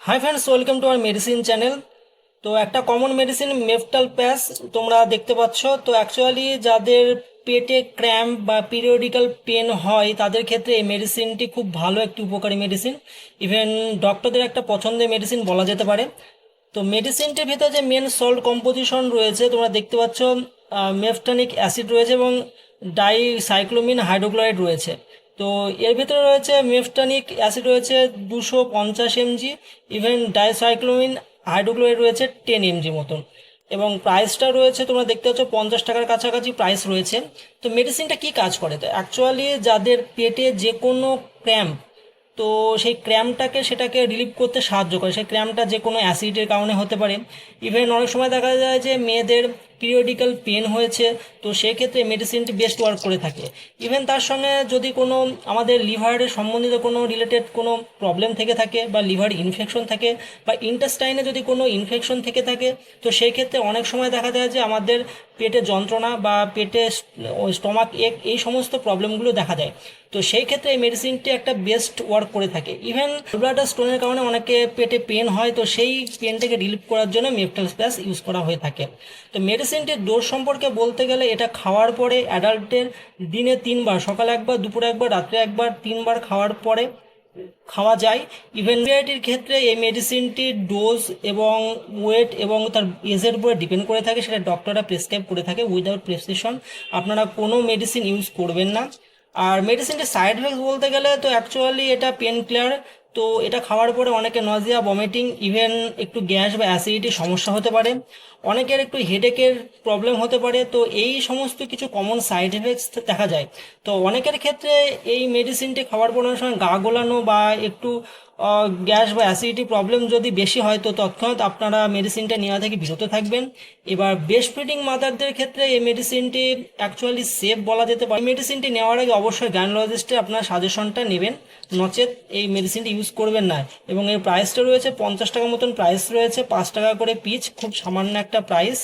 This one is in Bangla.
Hi friends welcome to our medicine channel তো একটা কমন মেডিসিন মেফটাল প্যাস তোমরা দেখতে পাচ্ছ। তো অ্যাকচুয়ালি যাদের পেটে ক্র্যাম্প বা পিরিয়ডিক্যাল পেন হয়, তাদের ক্ষেত্রে এই মেডিসিনটি খুব ভালো একটি উপকারী মেডিসিন ইভেন ডক্টরদের একটা পছন্দের মেডিসিন বলা যেতে পারে। তো মেডিসিনটির ভিতরে যে মেন সল্ট কম্পোজিশন রয়েছে, তোমরা দেখতে পাচ্ছ মেফটানিক অ্যাসিড রয়েছে এবং ডাইসাইক্লোমিন হাইড্রোক্লোরাইড রয়েছে। তো এর ভিতরে রয়েছে মেফটানিক অ্যাসিড রয়েছে দুশো পঞ্চাশ এমজি ইভেন ডাইসাইক্লোমিন হাইড্রোক্লোরাইড রয়েছে টেন এমজি মতন। এবং প্রাইসটা রয়েছে, তোমরা দেখতে পাচ্ছ পঞ্চাশ টাকার কাছাকাছি প্রাইস রয়েছে। তো মেডিসিনটা কি কাজ করে? তো অ্যাকচুয়ালি যাদের পেটে যে কোনো ক্র্যাম্প তো সেই ক্র্যামটাকে সেটাকে রিলিভ করতে সাহায্য করে। সেই ক্র্যামটা যে কোনো অ্যাসিডের কারণে হতে পারে। ইভেন অনেক সময় দেখা যায় যে মেয়েদের পিরিয়ডিক্যাল পেন হয়েছে, তো সেক্ষেত্রে মেডিসিনটি বেস্ট ওয়ার্ক করে থাকে। ইভেন তার সঙ্গে যদি কোনো আমাদের লিভারের সম্বন্ধিত কোনো রিলেটেড কোনো প্রবলেম থেকে থাকে বা লিভার ইনফেকশন থাকে বা ইন্টেস্টাইনে যদি কোনো ইনফেকশন থেকে থাকে, তো সেই ক্ষেত্রে অনেক সময় দেখা যায় যে আমাদের পেটে যন্ত্রণা বা পেটে স্টমাক এক এই সমস্ত প্রবলেমগুলো দেখা যায় তো সেই ক্ষেত্রে এই মেডিসিনটি একটা বেস্ট ওয়ার্ক করে থাকে। ইভেন ব্লাডার স্টোনের কারণে অনেকে পেটে পেন হয়, তো সেই পেনটাকে রিলিভ করার জন্য মেফটাল স্প্যাস ইউজ করা হয়ে থাকে। তো মেডিসিনটির ডোজ সম্পর্কে বলতে গেলে এটা খাওয়ার পরে অ্যাডাল্টের দিনে তিনবার, সকালে একবার, দুপুরে একবার, রাত্রে একবার, তিনবার খাওয়ার পরে খাওয়া যায়। ইভেন ভ্যারাইটির ক্ষেত্রে এই মেডিসিনটির ডোজ এবং ওয়েট এবং তার এজের উপরে ডিপেন্ড করে থাকে, সেটা ডক্টররা প্রেসক্রাইব করে থাকে উইদাউট প্রেসক্রিপশন আপনারা কোনো মেডিসিন ইউজ করবেন না। আর মেডিসিনটির সাইড এফেক্টস বলতে গেলে তো অ্যাকচুয়ালি এটা পেন ক্লিয়ার তো এটা খাওয়ার পরে অনেকে নজিয়া ভমিটিং ইভেন একটু গ্যাস বা অ্যাসিডিটির সমস্যা হতে পারে। অনেকের একটু হেডেকের প্রবলেম হতে পারে। তো এই সমস্ত কিছু কমন সাইড এফেক্টস দেখা যায়। তো অনেকের ক্ষেত্রে এই মেডিসিনটি খাওয়ার পর অনেক সময় গা গোলানো বা একটু গ্যাস বা অ্যাসিডিটি প্রবলেম যদি বেশি হয় তো তৎক্ষণাৎ আপনারা মেডিসিনটা নেওয়া থেকে বিরত থাকবেন। এবার বেস্ট ফিডিং মাদারদের ক্ষেত্রে এই মেডিসিনটি অ্যাকচুয়ালি সেফ বলা যেতে পারে। মেডিসিনটি নেওয়ার আগে অবশ্যই গ্যানোলজিস্টে আপনার সাজেশনটা নেবেন। নচেত এই মেডিসিনটি ইউজ করবেন না। এবং এর প্রাইসটা রয়েছে পঞ্চাশ টাকা মতন প্রাইস রয়েছে, পাঁচ টাকা করে পিচ খুব সামান্য একটা প্রাইস